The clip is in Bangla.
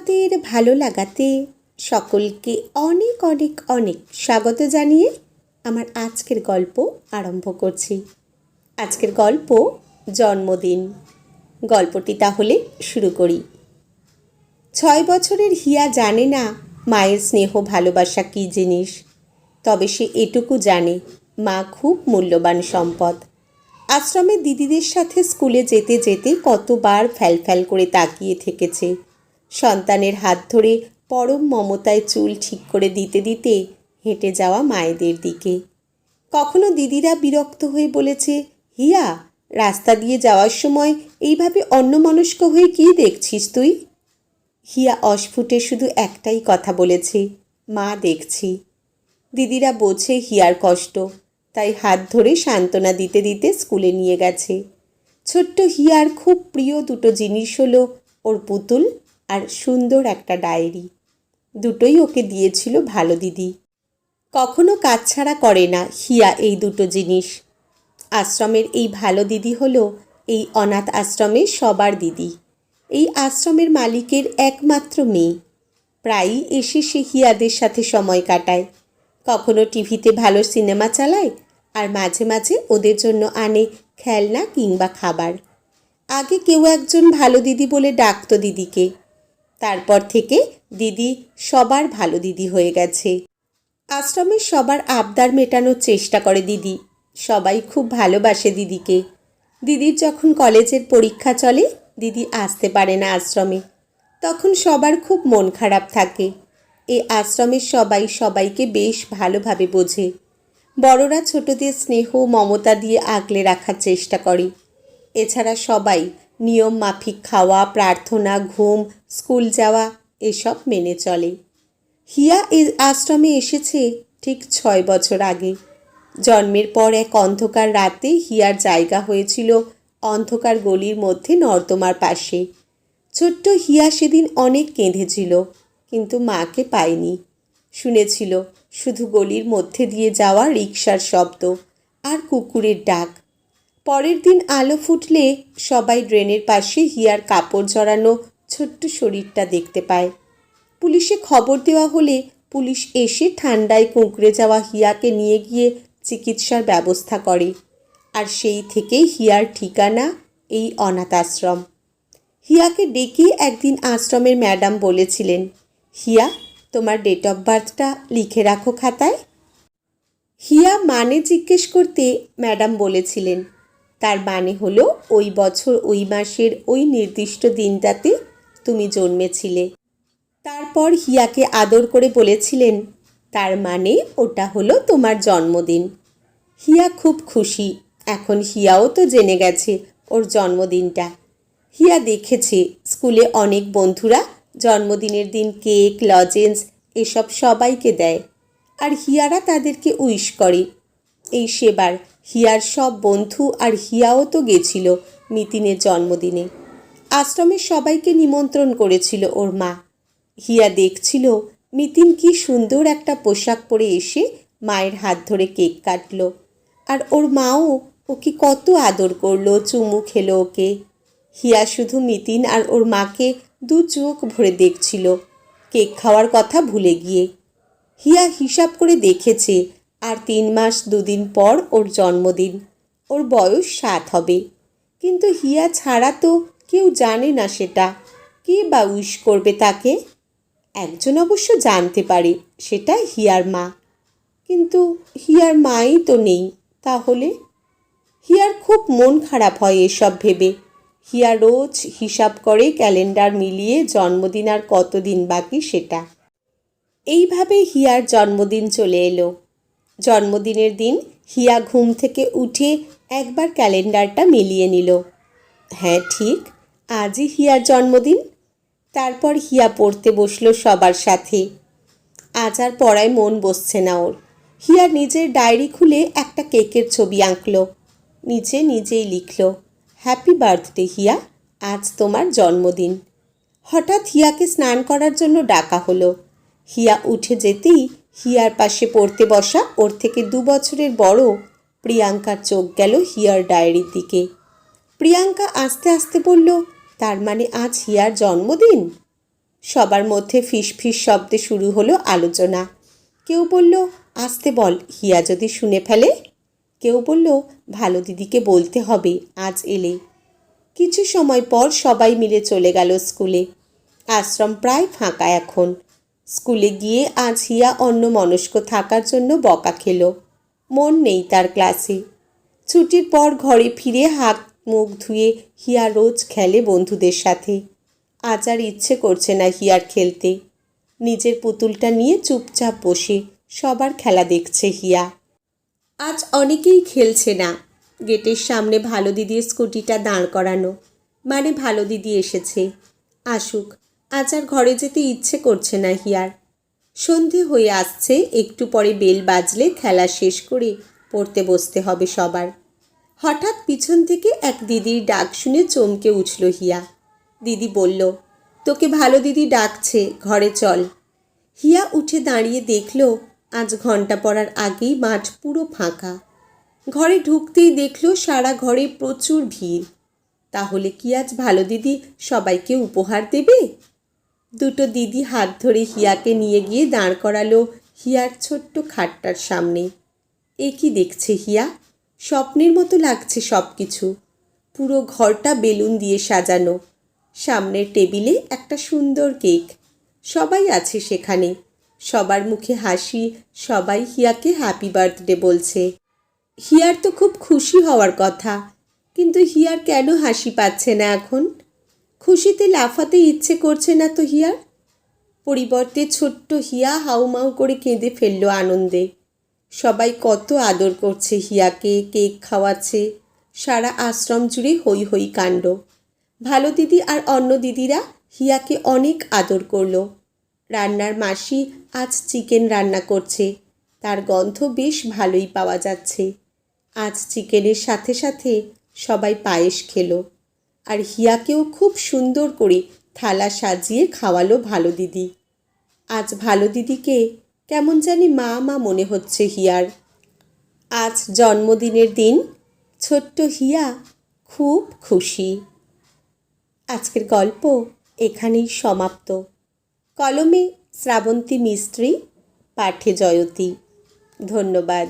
তোমাদের ভালো লাগাতে সকলকে অনেক অনেক অনেক স্বাগত জানিয়ে আমার আজকের গল্প আরম্ভ করছি। আজকের গল্প জন্মদিন। গল্পটি তাহলে শুরু করি। ছয় বছরের হিয়া জানে না মায়ের স্নেহ ভালোবাসা কী জিনিস। তবে সে এটুকু জানে, মা খুব মূল্যবান সম্পদ। আশ্রমে দিদিদের সাথে স্কুলে যেতে যেতে কতবার ফ্যালফ্যাল করে তাকিয়ে থেকেছে। সন্তানের হাত ধরে পরম মমতায় চুল ঠিক করে দিতে দিতে হেঁটে যাওয়া মায়েদের দিকে। কখনো দিদিরা বিরক্ত হয়ে বলেছে, হিয়া, রাস্তা দিয়ে যাওয়ার সময় এইভাবে অন্যমনস্ক হয়ে কী দেখছিস তুই? হিয়া অস্ফুটে শুধু একটাই কথা বলেছে, মা, দেখছি। দিদিরা বোঝে হিয়ার কষ্ট, তাই হাত ধরে সান্ত্বনা দিতে দিতে স্কুলে নিয়ে গেছে। ছোট্ট হিয়ার খুব প্রিয় দুটো জিনিস হলো, ওর পুতুল আর সুন্দর একটা ডায়েরি। দুটোই ওকে দিয়েছিল ভালো দিদি। কখনো কাজ ছাড়া করে না হিয়া এই দুটো জিনিস। আশ্রমের এই ভালো দিদি হলো এই অনাথ আশ্রমের সবার দিদি। এই আশ্রমের মালিকের একমাত্র মেয়ে। প্রায়ই এসে সে হিয়াদের সাথে সময় কাটায়। কখনো টিভিতে ভালো সিনেমা চালায় আর মাঝে মাঝে ওদের জন্য আনে খেলনা কিংবা খাবার। আগে কেউ একজন ভালো দিদি বলে ডাকতো দিদিকে। তারপর থেকে দিদি সবার ভালো দিদি হয়ে গেছে। আশ্রমের সবার আবদার মেটানোর চেষ্টা করে দিদি। সবাই খুব ভালোবাসে দিদিকে। দিদির যখন কলেজের পরীক্ষা চলে, দিদি আসতে পারে না আশ্রমে। তখন সবার খুব মন খারাপ থাকে। এ আশ্রমের সবাই সবাইকে বেশ ভালোভাবে বোঝে। বড়রা ছোটদের স্নেহ, মমতা দিয়ে আগলে রাখার চেষ্টা করে। এছাড়া সবাই নিয়ম মাফিক খাওয়া, প্রার্থনা, ঘুম, স্কুল যাওয়া, এসব মেনে চলে। হিয়া এই আশ্রমে এসেছে ঠিক ছয় বছর আগে। জন্মের পর এক অন্ধকার রাতে হিয়ার জায়গা হয়েছিল অন্ধকার গলির মধ্যে নর্দমার পাশে। ছোট্ট হিয়া সেদিন অনেক কেঁদেছিল, কিন্তু মাকে পায়নি। শুনেছিল, শুধু গলির মধ্যে দিয়ে যাওয়া রিক্সার শব্দ আর কুকুরের ডাক। পরের দিন আলো ফুটলে সবাই ড্রেনের পাশে হিয়ার কাপড় জড়ানো ছোট্ট শরীরটা দেখতে পায়। পুলিশে খবর দেওয়া হলে পুলিশ এসে ঠান্ডায় কুঁকড়ে যাওয়া হিয়াকে নিয়ে গিয়ে চিকিৎসার ব্যবস্থা করে। আর সেই থেকেই হিয়ার ঠিকানা, এই অনাথ আশ্রম। হিয়াকে ডেকে একদিন আশ্রমের ম্যাডাম বলেছিলেন, হিয়া, তোমার ডেট অফ বার্থটা লিখে রাখো খাতায়। হিয়া মানে জিজ্ঞেস করতে ম্যাডাম বলেছিলেন তার মানে হলো, ওই বছর ওই মাসের ওই নির্দিষ্ট দিনটাতে তুমি জন্মেছিলে। তারপর হিয়াকে আদর করে বলেছিলেন, তার মানে ওটা হলো তোমার জন্মদিন। হিয়া খুব খুশি। এখন হিয়াও তো জেনে গেছে ওর জন্মদিনটা। হিয়া দেখেছে স্কুলে অনেক বন্ধুরা জন্মদিনের দিন কেক, লজেন্স এসব সবাইকে দেয়। আর হিয়ারা তাদেরকে উইশ করে। এই সেবার হিয়ার সব বন্ধু আর হিয়াও তো গেছিল মিতিনের জন্মদিনে। আশ্রমের সবাইকে নিমন্ত্রণ করেছিল ওর মা। হিয়া দেখছিল মিতিন কি সুন্দর একটা পোশাক পরে এসে মায়ের হাত ধরে কেক কাটলো। আর ওর মাও ওকে কত আদর করল, চুমু খেলো ওকে। হিয়া শুধু মিতিন আর ওর মাকে দু চোখ ভরে দেখছিল, কেক খাওয়ার কথা ভুলে গিয়ে। হিয়া হিসাব করে দেখেছে আর তিন মাস দুদিন পর ওর জন্মদিন। ওর বয়স সাত হবে। কিন্তু হিয়া ছাড়া তো কেউ জানে না সেটা। কে বা উইশ করবে তাকে? একজন অবশ্য জানতে পারে, সেটা হিয়ার মা। কিন্তু হিয়ার মাই তো নেই, তাহলে? হিয়ার খুব মন খারাপ হয় এসব ভেবে। হিয়া রোজ হিসাব করে ক্যালেন্ডার মিলিয়ে জন্মদিন আর কতদিন বাকি সেটা। এইভাবে হিয়ার জন্মদিন চলে এলো। জন্মদিনের দিন হিয়া ঘুম থেকে উঠে একবার ক্যালেন্ডারটা মিলিয়ে নিল। হ্যাঁ ঠিক, আজই হিয়ার জন্মদিন। তারপর হিয়া পড়তে বসল সবার সাথে। আজ আর পড়ায় মন বসছে না ওর। হিয়া নিজের ডায়েরি খুলে একটা কেকের ছবি আঁকলো। নিচে নিজেই লিখলো হ্যাপি বার্থডে হিয়া, আজ তোমার জন্মদিন। হঠাৎ হিয়াকে স্নান করার জন্য ডাকা হলো। হিয়া উঠে যেতেই হিয়ার পাশে পড়তে বসা ওর থেকে দু বছরের বড় প্রিয়াঙ্কার চোখ গেল হিয়ার ডায়েরির দিকে। প্রিয়াঙ্কা আস্তে আস্তে বলল, তার মানে আজ হিয়ার জন্মদিন? সবার মধ্যে ফিসফিস শব্দে শুরু হলো আলোচনা। কেউ বলল, আসতে বল, হিয়া যদি শুনে ফেলে। কেউ বলল, ভালো দিদিকে বলতে হবে, আজ এলে। কিছু সময় পর সবাই মিলে চলে গেল স্কুলে। আশ্রম প্রায় ফাঁকা এখন। স্কুলে গিয়ে আজ হিয়া অন্য মনস্ক থাকার জন্য বকা খেলো। মন নেই তার ক্লাসে। ছুটির পর ঘরে ফিরে হাত মুখ ধুয়ে হিয়া রোজ খেলে বন্ধুদের সাথে। আজ আর ইচ্ছে করছে না হিয়ার খেলতে। নিজের পুতুলটা নিয়ে চুপচাপ বসে সবার খেলা দেখছে হিয়া। আজ অনেকেই খেলছে না। গেটের সামনে ভালো দিদির স্কুটিটা দাঁড় করানো। মানে ভালো দিদি এসেছে। আসুক। আজ আর ঘরে যেতে ইচ্ছে করছে না হিয়ার। সন্ধে হয়ে আসছে, একটু পরে বেল বাজলে খেলা শেষ করে পড়তে বসতে হবে সবার। হঠাৎ পিছন থেকে এক দিদির ডাক শুনে চমকে উঠল হিয়া। দিদি বলল, তোকে ভালো দিদি ডাকছে, ঘরে চল। হিয়া উঠে দাঁড়িয়ে দেখল, আজ ঘণ্টা পড়ার আগেই মাঠ পুরো ফাঁকা। ঘরে ঢুকতেই দেখল সারা ঘরে প্রচুর ভিড়। তাহলে কি আজ ভালো দিদি সবাইকে উপহার দেবে? দুটো দিদি হাত ধরে হিয়াকে নিয়ে গিয়ে দাঁড় করালো হিয়ার ছোট্ট খাটটার সামনে। এ কি দেখছে হিয়া? স্বপ্নের মতো লাগছে সব কিছু পুরো ঘরটা বেলুন দিয়ে সাজানো। সামনের টেবিলে একটা সুন্দর কেক। সবাই আছে সেখানে। সবার মুখে হাসি, সবাই হিয়াকে হ্যাপি বার্থডে বলছে। হিয়ার তো খুব খুশি হওয়ার কথা, কিন্তু হিয়ার কেন হাসি পাচ্ছে না এখন? খুশিতে লাফাতে ইচ্ছে করছে না তো হিয়ার? পরিবর্তে ছোট্ট হিয়া হাউমাউ করে কেঁদে ফেলল আনন্দে। সবাই কত আদর করছে হিয়াকে, কেক খাওয়াচ্ছে, সারা আশ্রম জুড়ে হই হই কাণ্ড। ভালো দিদি আর অন্য দিদিরা হিয়াকে অনেক আদর করল। রান্নার মাসি আজ চিকেন রান্না করছে, তার গন্ধ বেশ ভালোই পাওয়া যাচ্ছে। আজ চিকেনের সাথে সাথে সবাই পায়েস খেলো। আর হিয়াকেও খুব সুন্দর করে থালা সাজিয়ে খাওয়ালো ভালো দিদি। আজ ভালো দিদিকে কেমন জানি মা মা মনে হচ্ছে হিয়ার। আজ জন্মদিনের দিন ছোট্ট হিয়া খুব খুশি। আজকের গল্প এখানেই সমাপ্ত। কলমে শ্রাবন্তী মিস্ত্রি, পাঠে জয়তী। ধন্যবাদ।